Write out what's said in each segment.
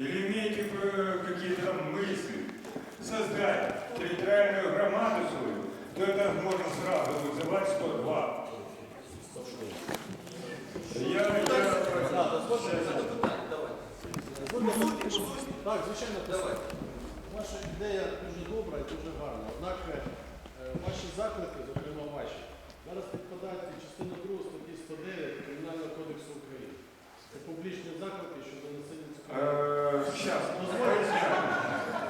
Или имеете э, какие-то там мысли создать территориальную громаду свою, то это можно сразу вызывать 102. Я, я, Да, дозвольте, Це питання, давай. дозвольте. Так, звичайно, Давай. Ваша ідея дуже добра і дуже гарна. Однак е, ваші заклики, зокрема ваші, зараз підпадають під частину 2 статті 109 Кримінального кодексу України. Це публічні заклики щодо насильницького. э, сейчас, Дозвольте,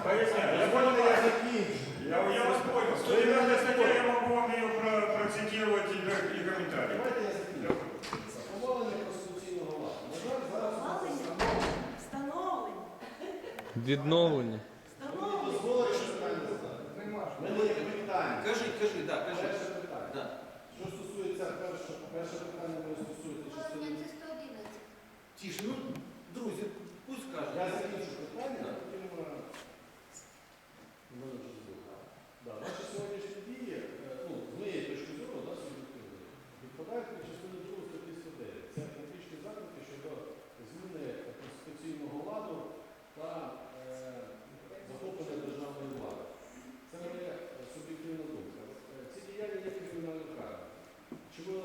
поясняю. Я понял, я закинчу. я, я вас понял. 109 статья, я могу вам ее про- процитировать и, и комментарий. Давайте я закінчу. Повалення конституційного ладу. На жаль, зараз Встановлення. Встановлення. Відновлення. Мені Встановлення. дозволить ще питання задати. У мене є питання. Кажи, кажи, так, кажи. Перше питання. Да. Що стосується перше, перше питання, моє стосується частини. Положення це 111. Тише, ну, друзі, пусть скажуть. Я закінчу питання, а потім е, мене вже збили. Да, наші сьогоднішні дії, е, ну, з моєї точки зору, да, суб'єктивної, відпадають під частину 2 статті 109. Це публічні заклики щодо зміни конституційного ладу та е, захоплення державної влади. Це моя е, суб'єктивна думка. Е, Ці діяння є кримінально карні. Чи ви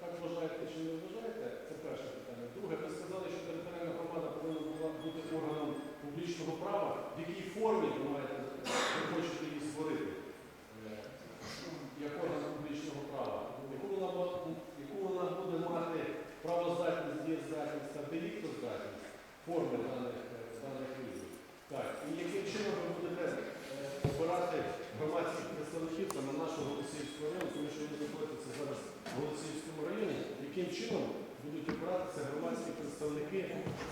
так вважаєте, чи не вважаєте? Це перше питання. Друге, ви сказали, що територіальна громада повинна була бути органом публічного права. В якій формі ви маєте ви хочете її створити? Е, Як орган публічного права? Яку вона, бу- яку вона буде мати правоздатність, дієздатність та деліктоздатність форми даних, е, даних видів? Так, і яким чином ви будете е, обирати громадських представників саме нашого Голосіївського району, тому що ви знаходитеся зараз в Голосіївському районі, яким чином будуть обиратися громадські представники?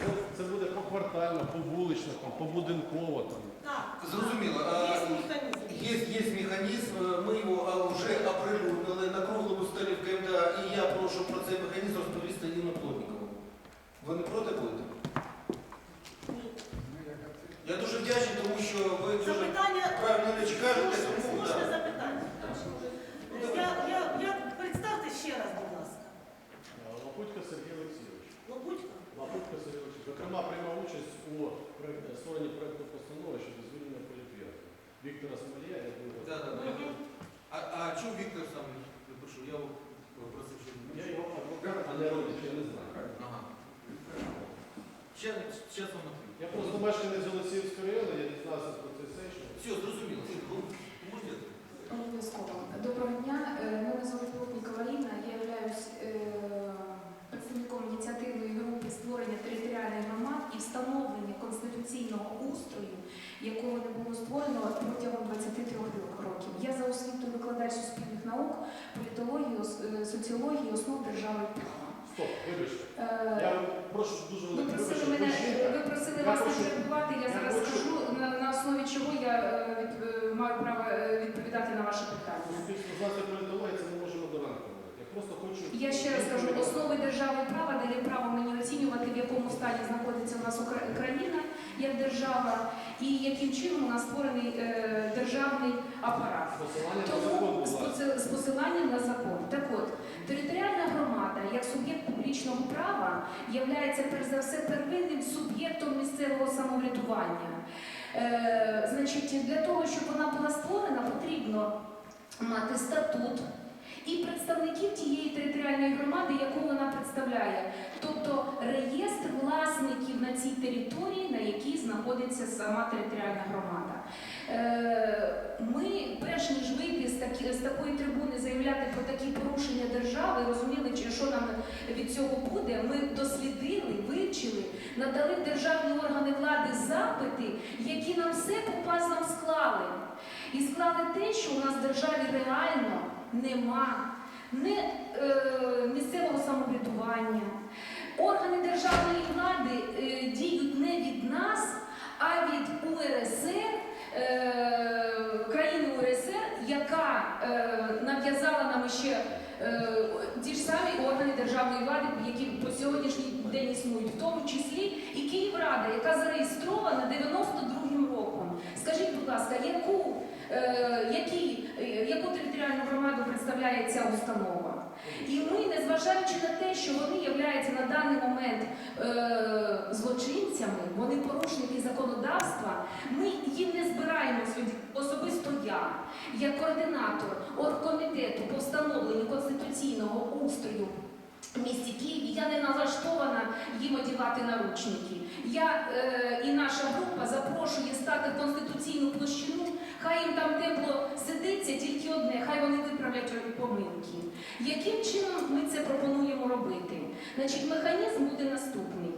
Це, це буде поквартально, повулично, там, побудинково. Там. Так. Зрозуміло. Є Е, механізм. Є, є механізм, ми його вже оприлюднили на круглому столі в КМДА, і я прошу про цей механізм розповісти Ніну Плотнікову. Ви не проти будете? Я дуже вдячний, тому що ви дуже Запитання. правильно речі кажете, тому слушне да. запитання. Я, я, я, представте ще раз, будь ласка. Е, Лапутько Сергій Олексійович. Будь-ко. Лапутько Сергій Олексійович. Зокрема, приймав участь у проект- створенні проєкту постанови щодо звільнення політвірки. Віктора Смолія, я був. Да, да, да. А, а чому Віктор сам не пишу? Я його просив, щоб... Я його адвокат, а не родич, я не знаю. Ага. Ще, ще. Я просто мешканець Голосіївського району, я дізнався про цей сесію. Все, зрозуміло. Ну, можете? Обов'язково. Доброго дня. Е, Мене звуть Плотнікова Інна. Я являюсь е, представником ініціативної групи створення територіальних громад і встановлення конституційного устрою, якого не було створено протягом 23 років. Я за освітою викладач суспільних наук, політології, ос- е, соціології, основ держави і права. Стоп, вибачте. Е, Я прошу дуже Ви велике просили вибачте. мене, ви жінка. ви просили Я вас не хочу- перебувати, я я зараз хочу- скажу, на, на основі чого я е, від, е, маю право е, відповідати на ваше питання. Суспільство знати політології, це не можемо до ранку говорити. Я просто хочу... Я ще раз кажу, основи держави права дає право мені оцінювати, в якому стані знаходиться у нас Укра- країна як держава, і яким чином у нас створений е, державний апарат. Тому з посиланням на закон. Так от, територіальна громада як суб'єкт публічного права є перш за все первинним суб'єктом місцевого самоврядування. Е, значить, для того, щоб вона була створена, потрібно мати статут і представників тієї територіальної громади, яку вона представляє, тобто реєстр власників на цій території, на якій знаходиться сама територіальна громада. Е, Ми, перш ніж вийти з, такі, з такої трибуни, заявляти про такі порушення держави, розуміли, чи що нам від цього буде, ми дослідили, вивчили, надали державні органи влади запити, які нам все по пазлам склали. І склали те, що у нас в державі реально нема не е, місцевого самоврядування. Органи державної влади е, діють не від нас, а від УРСР, е, країни УРСР, яка е, нав'язала нам ще е, ті ж самі органи державної влади, які по сьогоднішній день існують, в тому числі і Київрада, яка зареєстрована 92-м роком. Скажіть, будь ласка, яку, Е, які, е, яку територіальну громаду представляє ця установа. І ми, незважаючи на те, що вони являються на даний момент е, злочинцями, вони порушники законодавства, ми їм не збираємо збираємось особисто я, як координатор оргкомітету по встановленню конституційного устрою. В місті Києві я не налаштована їм одівати наручники. Я е, і наша група запрошує стати в конституційну площину Хай їм там тепло сидиться, тільки одне, хай вони виправлять помилки. Яким чином ми це пропонуємо робити? Значить, механізм буде наступний.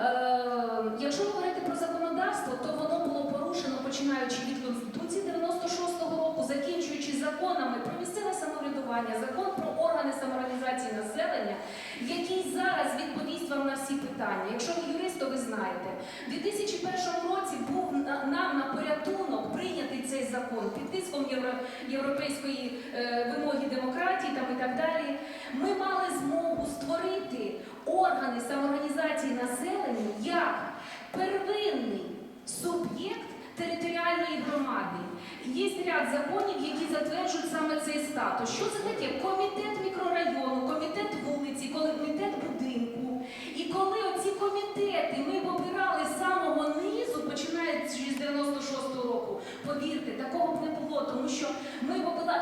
Е, якщо говорити про законодавство, то воно було порушено починаючи від Конституції 96-го року, закінчуючи законами про місцеве самоврядування, закон про органи самоорганізації населення, який зараз відповість вам на всі питання. Якщо ви юрист, то ви знаєте. У 2001 році був нам на порятунок прийнятий цей закон під тиском євро- європейської е, вимоги демократії там і так далі. Ми мали змогу створити органи самоорганізації населення як первинний суб'єкт територіальної громади. Є ряд законів, які затверджують саме цей статус. Що це таке? Комітет мікрорайону, комітет вулиці, комітет будинку. І коли оці комітети ми обирали з самого низу, починаючи з 96-го року, повірте, такого б не було, тому що ми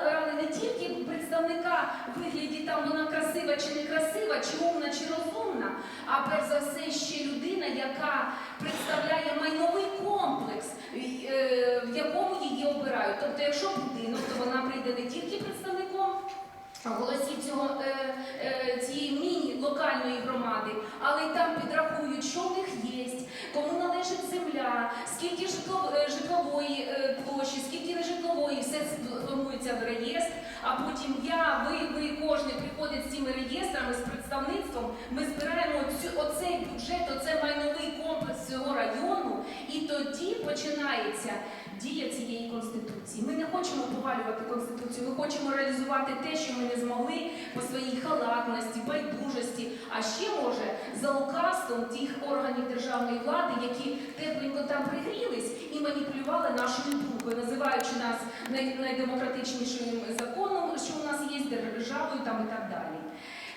обирали не тільки представника вигляді там вона красива чи не красива, чи умна, чи розумна, а перш за все ще людина, яка представляє майновий комплекс, е, в якому її обирають. Тобто, якщо будинок, то вона прийде не тільки представником. Голосів цього е, е, цієї міні-локальної громади, але й там підрахують, що в них є, кому належить земля, скільки е, житлової е, площі, скільки нежитлової, все формується в реєстр. А потім я, ви, ви кожен приходить з цими реєстрами, з представництвом. Ми збираємо цю, оцей бюджет, оцей майновий комплекс цього району, і тоді починається дія цієї конституції. Ми не хочемо повалювати конституцію, ми хочемо реалізувати те, що ми не змогли по своїй халатності, байдужості, а ще може за лукавством тих органів державної влади, які тепленько там пригрілись і маніпулювали нашою думкою, називаючи нас найдемократичнішим законом, що у нас є державою там і так далі.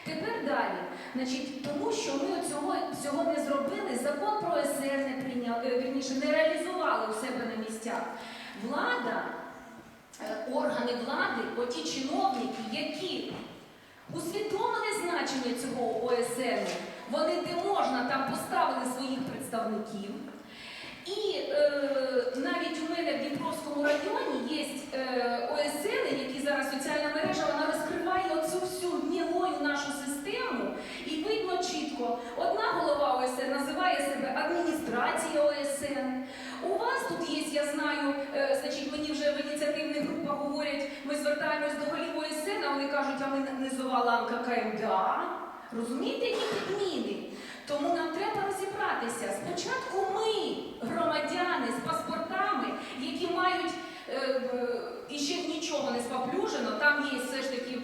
Тепер далі, значить, тому що ми цього, цього не зробили, закон про СР не прийняли, е, вірніше, не реалізували у себе на місцях. Влада, е, органи влади, оті чиновники, які усвідомили значення цього ОСР, вони де можна там поставили своїх представників. І е, навіть у мене в Дніпровському районі є е, ОСН, які зараз соціальна мережа, вона розкриває оцю всю гнілою нашу систему, видно чітко, одна голова ОСН називає себе адміністрація ОСН. У вас тут є, я знаю, е, значить, мені вже в ініціативних групах говорять, ми звертаємось до голів ОСН, а вони кажуть, а ми низова ланка КМДА. Розумієте, які підміни? Тому нам треба розібратися. Спочатку ми, громадяни з паспортами, які мають е, е, і ще нічого не споплюжено, там є все ж таки.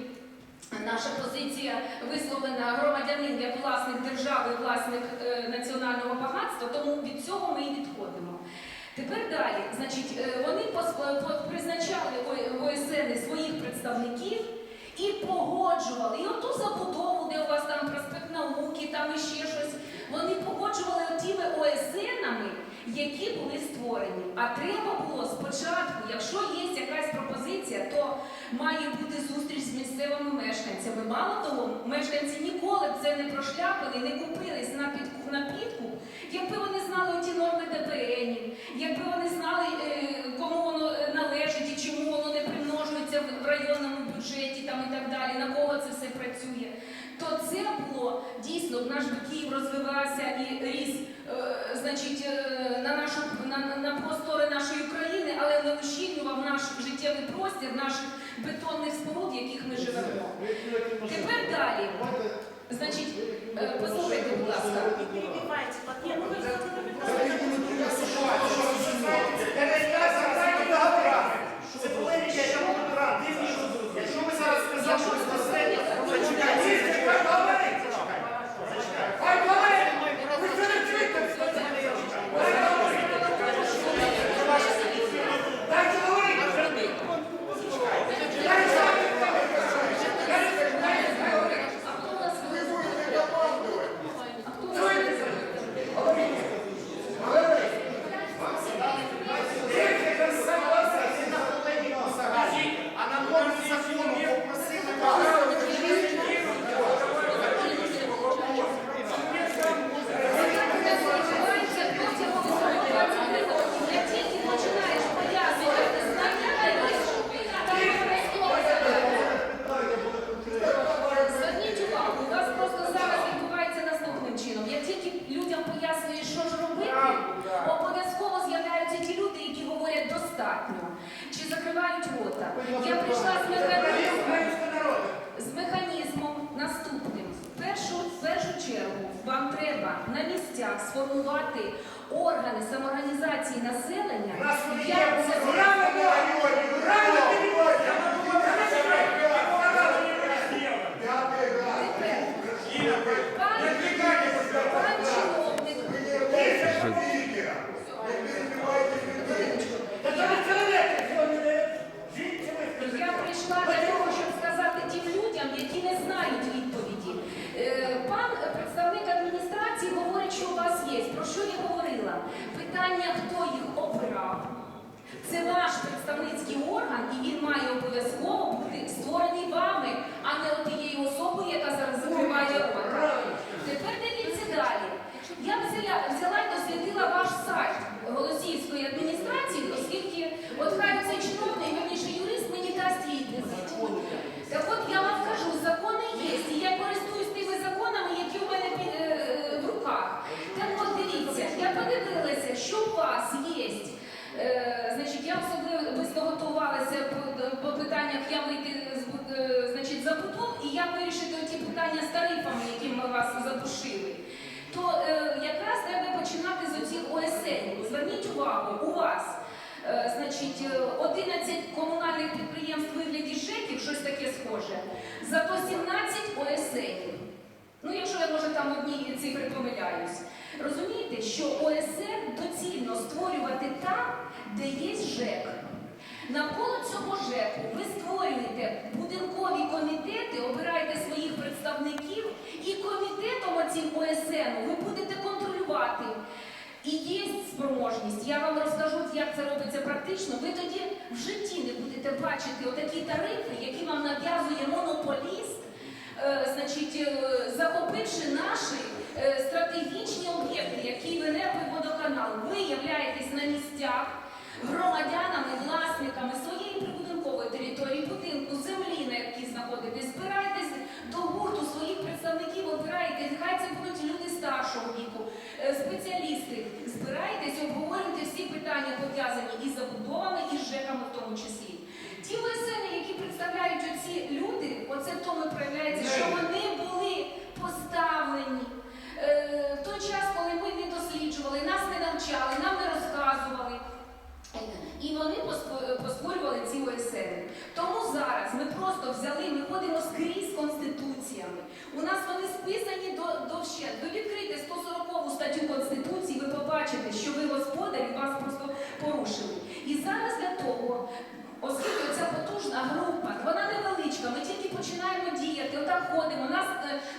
Наша позиція висловлена громадянин як власник держави, власник е, національного багатства, тому від цього ми і відходимо. Тепер далі, значить, е, вони по- призначали ОСН своїх представників і погоджували. І оту забудову, де у вас там проспект науки, там іще щось, вони погоджували тими ОСНами, які були створені. А треба було спочатку, якщо є якась пропозиція, то має бути зустріч з місцевими мешканцями. Мало того, мешканці ніколи це не прошляпили, не купились на підкуп, на підкуп, якби вони знали ті норми ДПН, якби вони знали, е, кому воно е, належить і чому воно не примножується в районному бюджеті там і так далі, на кого це все працює. То це було дійсно наш би Київ розвивався і ріс, е, значить, е, на нашу на, на- простори нашої країни, але не ущільнював наш життєвий простір наших бетонних споруд, в яких ми живемо. Тепер далі. Значить, е, послухайте, будь ласка. Не перебивайте. Ви. Якщо ми зараз сказали, що безпосередньо, зачекайте, Amen. Питання, хто їх обирав. Це ваш представницький орган, і він має обов'язково бути створений вами, а не отією особою, яка зараз закриває рота. Тепер дивіться далі. Я взяла, взяла і дослідила ваш сайт Голосіївської адміністрації, оскільки от хай цей чиновник, верніше юрист мені дасть відповідь. Так от я вам кажу, закони є, і я користуюсь тими законами, які у мене під, е, е, в руках. Так от дивіться, я подивилася, що у вас є. Е, значить, я особливо готувалася по, по питаннях, я вийти з бу- е, значить, забудов і як вирішити ті питання з тарифами, які ми вас задушили. То е, якраз треба починати з оцих ОСН. Зверніть увагу, у вас е, значить, е, 11 комунальних підприємств в вигляді ЖЕКів, щось таке схоже, зато 17 ОСНів. Ну, якщо я може там одні цифри помиляюсь. Розумієте, що ОСР доцільно створювати там, де є ЖЕК. Навколо цього ЖЕКу ви створюєте будинкові комітети, обираєте своїх представників, і комітетом оцім ОСН ви будете контролювати. І є спроможність, я вам розкажу, як це робиться практично. Ви тоді в житті не будете бачити отакі тарифи, які вам нав'язує монополіст, значить, е, захопивши наші е, стратегічні об'єкти, які в енерго і водоканал. Ви являєтесь на місцях громадянами, власниками своєї прибудинкової території, будинку, землі, на якій знаходитесь, збираєтесь до гурту своїх представників, обираєте, хай це будуть люди старшого віку, е, спеціалісти. Збираєтесь, обговорюєте всі питання, пов'язані із забудовами, і з ЖЕКами в тому числі. Ті ОСН, які представляють оці люди, оце в тому проявляється, що вони були поставлені. Е, В той час, коли ми не досліджували, нас не навчали, нам не розказували. І вони поспорювали ці ОСН. Тому зараз ми просто взяли, ми ходимо скрізь конституціями. У нас вони списані до, до ще. Ви відкрите 140 статтю Конституції, ви побачите, що ви господарі, вас просто порушили. І зараз для того, оскільки ця потужна група, вона невеличка, ми тільки починаємо діяти, отак ходимо,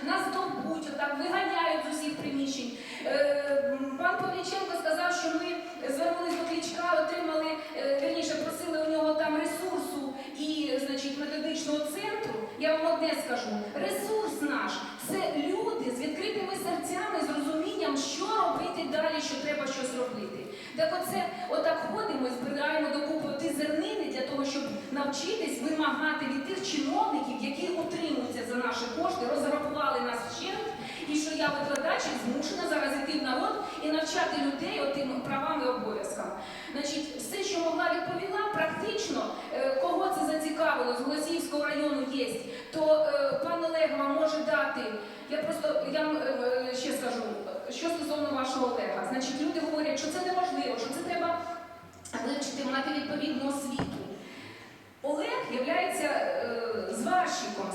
нас, довбуть, отак виганяють з усіх приміщень. Е, Пан Павліченко сказав, що ми звернулись до Кличка, отримали, е, вірніше, просили у нього там ресурсу і, значить, методичного центру. Я вам одне скажу: ресурс наш це люди з відкритими серцями, з розумінням, що робити далі, що треба щось робити. Так оце отак ходимо збираємо докупи ті зернини для того, щоб навчитись вимагати від тих чиновників, які утримуються за наші кошти, розрахували нас вщент, і що я викладач змушена зараз іти в народ і навчати людей отим правам і обов'язкам. Значить, все, що могла відповіла, практично е, кого це зацікавило з Голосіївського району є, то е, пан Олег вам може дати. Я просто я е, ще скажу, що стосовно вашого Олега. Значить, люди говорять, що це неможливо, що це треба вивчити, мати відповідну освіту. Олег є зварщиком,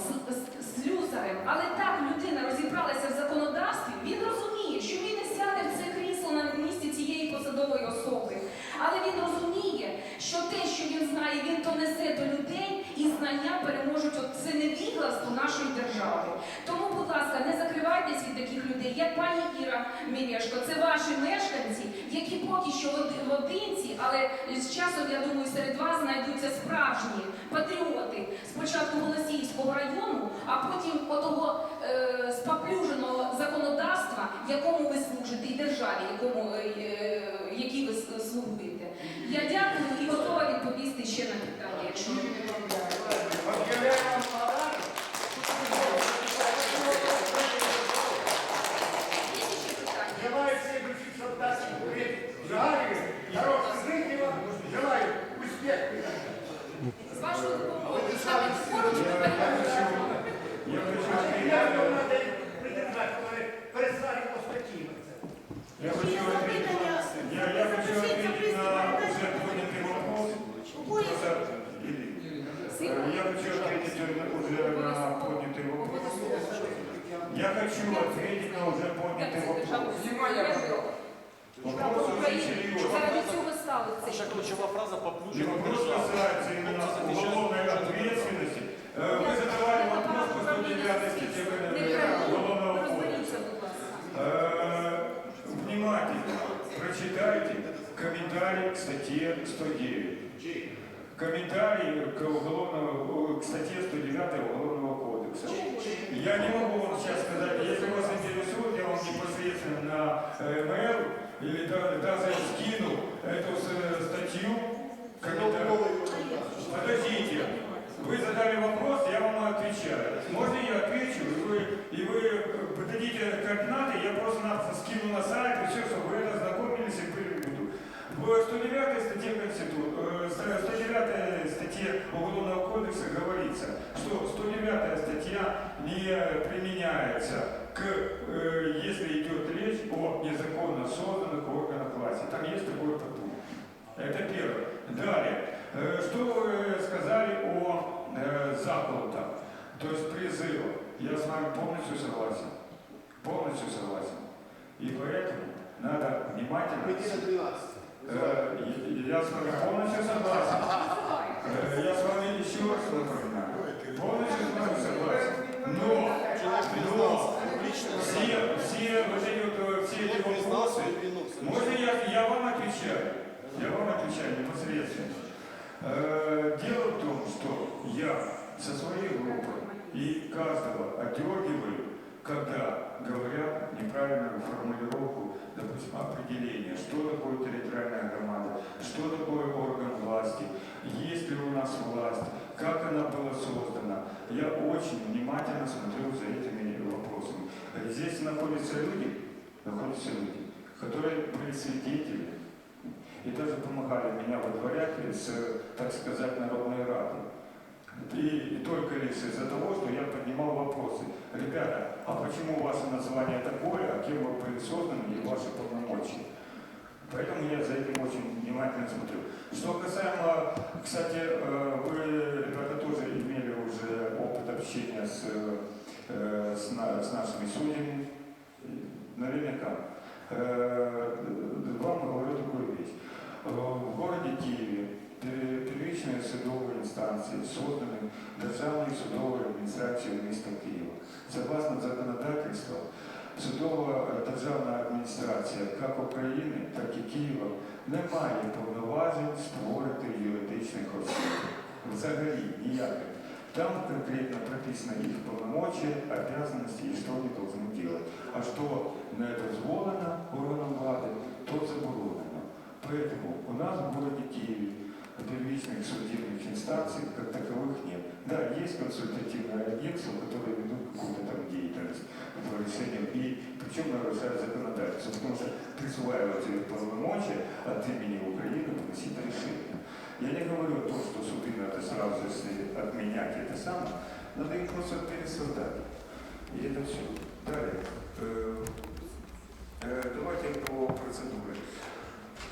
слюсарем, але так людина розібралася в законодавстві, він розуміє, що він не сяде в це крісло на місці цієї посадової особи. Але він розуміє, що те, що він знає, він то несе до людей, і знання переможуть це невігластво нашої держави. Тому, будь ласка, не закривайтесь від таких людей, як пані Іра Мірешко. Це ваші мешканці, які поки що в одинці, але з часом, я думаю, серед вас знайдуться справжні патріоти спочатку Голосіївського району, а потім отого е, споплюженого законодавства, якому ви служите, і державі, якому, е, які ви слугуєте. Я дякую і готова відповісти ще на питання, хочу ответить на уже поднятый вопрос. Вопрос очень серьезный. Ваша ключевая фраза И вопрос касается именно уголовной ответственности. Э, Вы задавали вопрос по 109 статье ВНР Уголовного кодекса. Внимательно прочитайте комментарий к статье 109. Комментарий к, уголовному, к статье 109 Уголовного кодекса. Я не могу вам сейчас сказать, если вас интересует, я вам непосредственно на э, mail или да- даже скину эту с- статью. Подождите, вы задали вопрос, я вам отвечаю. Можно я отвечу, и вы, и вы э, дадите координаты, я просто-напросто скину на сайт, и все, чтобы вы ознакомились и были в виду. В 109 статье Конституции, 109 статье Уголовного кодекса говорится, что 109 статья не применяется к, э, если идет речь о незаконно созданных органах власти. Там есть такой подпункт. Это первое. Далее. Э, Что вы сказали о э, заколотах, то есть призывах? Я с вами полностью согласен. Полностью согласен. И поэтому надо внимательно... Неділя 12. Э, Я с вами полностью согласен. Я с вами еще раз напоминаю. Полностью с вами согласен. Но, но все, все вот эти вот, все эти вопросы, можно я, я вам отвечаю? Я вам отвечаю непосредственно. Дело в том, что я со своей группой и каждого отдергиваю, когда говорят неправильную формулировку, допустим, определение, что такое территориальная громада, что такое орган власти, есть ли у нас власть, как она была создана. Я очень внимательно смотрю за этими вопросами. Здесь находятся люди, находятся люди, которые были свидетелями и даже помогали меня выдворять э, так сказать, Народной Рады. И, и только лишь из-за того, что я поднимал вопросы. Ребята, а почему ваше название такое, а кем вы были созданы и ваши полномочия? Поэтому я за этим очень внимательно смотрю. Что касаемо, кстати, э, вы, ребята, тоже имели уже опыт общения с, э, с, с нашими судьями, наверняка. Э, Вам говорю такую вещь. В городе Киеве пер- первичные судовые инстанции созданы Державною судовою адміністрацією міста Києва. Согласно законодательству, судова е, державна адміністрація як України, так і Києва не має повноважень створити юридичних осіб. Взагалі ніяких. Там конкретно прописано их полномочия, обязанности и что они должны делать. А что не дозволено органам влады, то заборонено. Поэтому у нас в городе Киеве первичных судебных инстанций как таковых нет. Да, есть консультативное агентство, которые ведут какую-то там деятельность по решению, и причем нарушают законодательство, потому что присваивают их полномочия от имени Украины выносить решения. Я не говорю о том, что суды надо сразу если отменять это самое, надо их просто пересоздать. И это все. Далее. Э, э, Давайте по процедуре.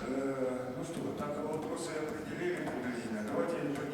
Э, Ну что, так вопросы определили приблизительно. Давайте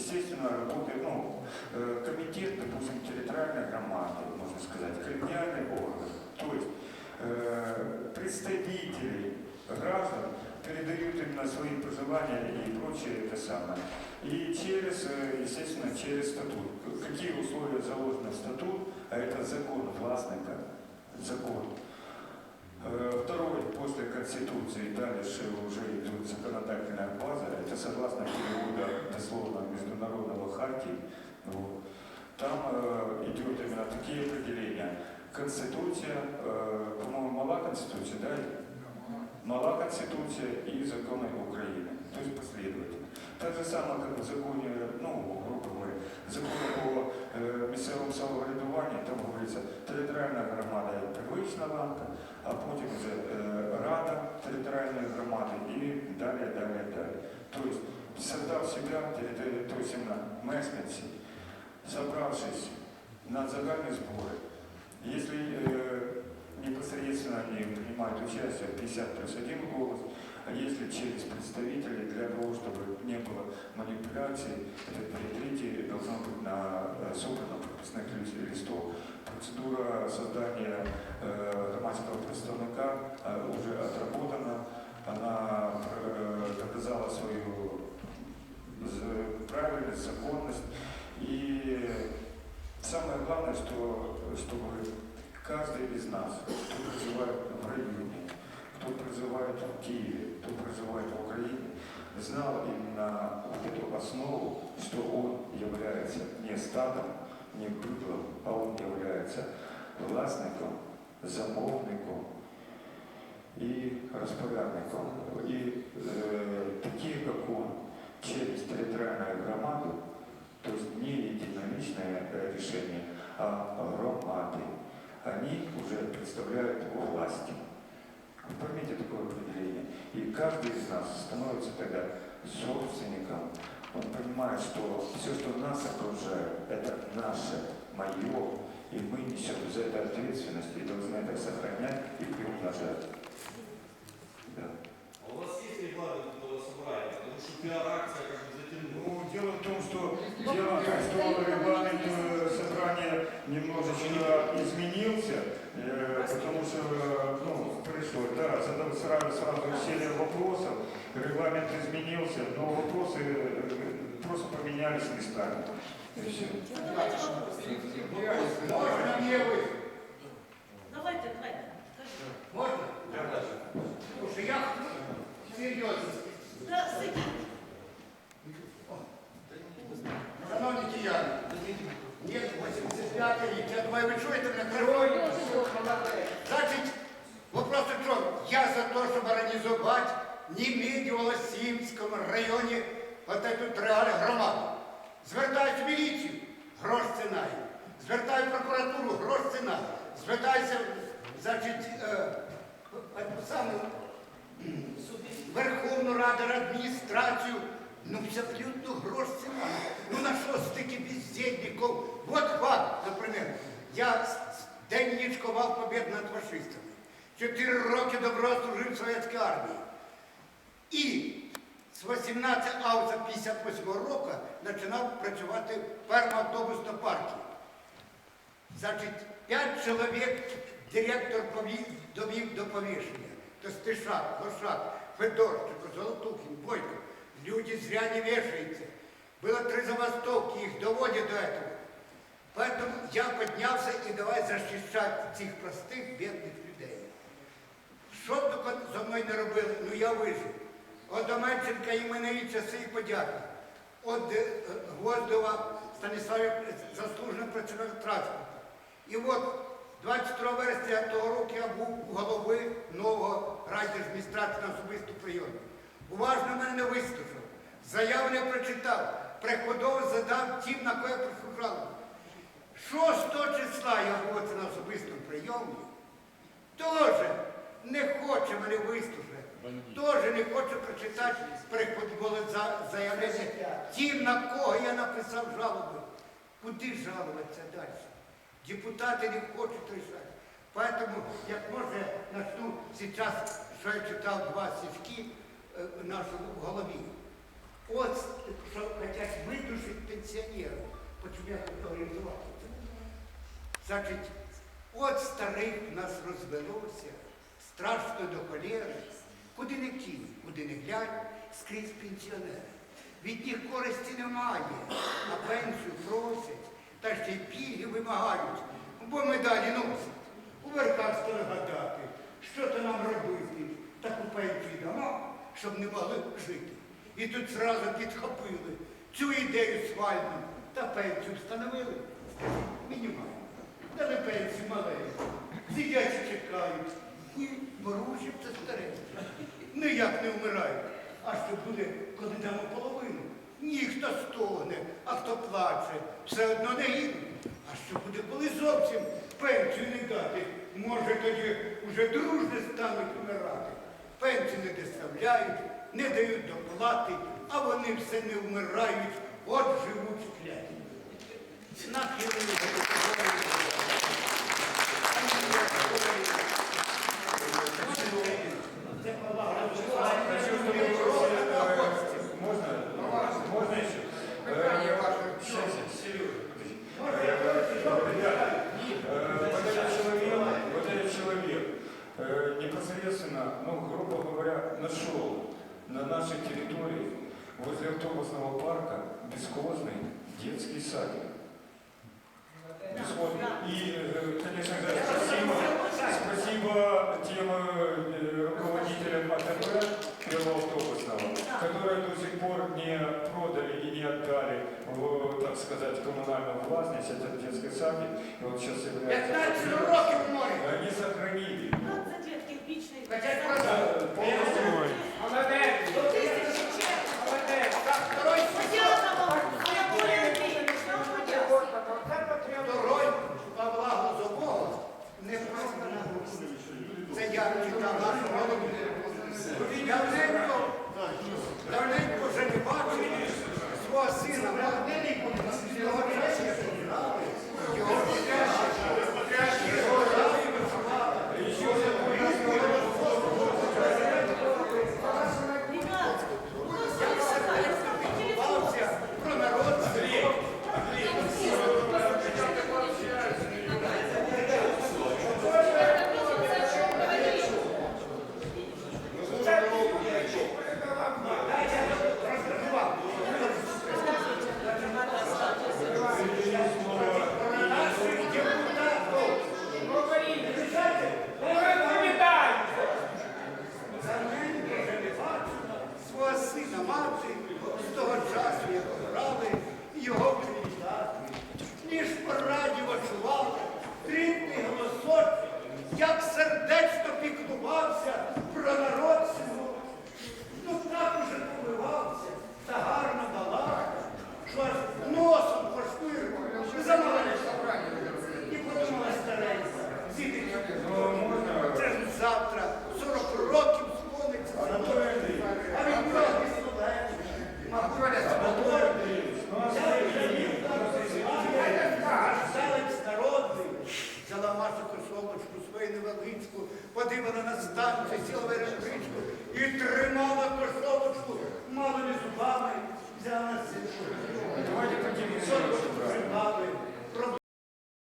естественно, работает, ну, э, комитет, допустим, территориальной громады, можно сказать, коллегиальный орган. То есть э, представители граждан передают именно свои пожелания и прочее это самое. И через, э, естественно, через статут. Какие условия заложены в статут, а это закон властника, закон. Э, Второй, после Конституции, дальше уже идет законодательная база, это согласно перевода дословно международного хартии. Вот. Там э, идет именно такие определения. Конституция, э, по-моему, мала Конституция, да? Мала Конституция и законы Украины. То есть последовательно. Так же самое, как в законе, ну, грубо говоря, законе по э, місцевому самоврядуванню, там говориться, територіальна громада є первична ланка, а потім вже е, рада територіальної громади і далі, далі, далі. Тобто, создав себя, территорию, то есть мешканці, собравшись на загальні збори, если э, непосредственно они принимают участие 50 плюс 1 голос, а если через представителей, для того, чтобы не было манипуляций, это перекрытие должно быть на э, собранном пропускных лис- листов. Процедура создания что, чтобы каждый из нас, кто проживает в районе, кто проживает в Киеве, кто проживает в Украине, знал именно вот эту основу, что он является не стадом, не быдлом, а он является властником, замовником и распорядником. И э, такие, как он, через территориальную громаду, то есть не единоличное э, решение, а громады, они уже представляют власть. Поймите такое определение. И каждый из нас становится тогда собственником. Он понимает, что все, что нас окружает, это наше, мое, и мы несем за это ответственность и должны это сохранять и приумножать. Да. А у вас есть регламент этого собрания? Потому что пиар-акция как бы затянула. Ну, дело в том, что, дело в том, что регламент э, собрания немножечко изменился, э, потому что, э, ну, пришло, да, задал сразу, сразу серия вопросов, регламент изменился, но вопросы э, просто поменялись местами. И все. Ну, давайте вопрос. Можно мне вы? Давайте, давайте. Скажіть. Можно? Потому что я серьезно. Да, сидіть. Шановні кияни, ні, 85 рік, я думаю, ви чуєте мене тривогу? Значить, вопрос в чому? Я за те, щоб організувати Німеді в Голосіївському районі от эту реальну громаду. Звертаюсь в міліцію, грош ціна. їм. Звертаю в прокуратуру, грош ціна. Звертаюся, значить, е, е, саме Верховну Раду, адміністрацію. Ну, абсолютно грош ціна. Ну на що стільки бездельників? Вот факт, наприклад. Я день ніч ковав побід над фашистами. Чотири роки добро служив в Совєтській армії. І з 18 августа 58 року починав працювати в автобусному парку. Значить, п'ять чоловік директор повів, довів до повішення. То Стишак, Лошак, Федорченко, Золотухин, Бойко. Люди зря не вешаются. Было три забастовки, их доводят до этого. Поэтому я поднялся и давай защищать цих простих, бідних людей. Що б тільки зо мною не робили, ну я вижив. От Доменченка і мене і часи і подяки. От е, Гвоздова Станіславі заслужений працівник транспорту. І от 22 вересня того року я був у голови нового райдержадміністрації на особисту прийомі. Уважно мене не вислухав. Заяву не прочитав. Приходово задав тим, на кого я прийшов 6 числа я оце на особистому прийомі. Тоже не хоче мене вислухати. Тоже не хоче прочитати приходове за- заявлення. Тим, на кого я написав жалобу. Куди жалуватися далі? Депутати не хочуть рішати. Поэтому, як може, я начну сейчас, що я читав два стишки е, в нашому голові. От що хочуть видушити пенсіонерів, почему я говорив, Значить, от старих нас розвелося, страшно до коліри, куди не кінь, куди не глянь, скрізь пенсіонери. Від них користі немає, а пенсію просять, та ще й пільги вимагають, бо медалі носять. У верхах стали гадати, що то нам робити, таку пенсію дано, щоб не могли жити. І тут зразу підхопили цю ідею свальну та пенсію встановили. Мінімально. Дали пенсію маленьку. Сидять і чекають. І ворушаться старенькі. Ніяк не вмирають. А що буде, коли дамо половину? Ні, хто стогне, а хто плаче, все одно не гідно. А що буде, коли зовсім пенсію не дати? Може, тоді вже дружно стануть вмирати. Пенсію не доставляють, не дають доплати, а вони все не вмирають, от живуть кляті.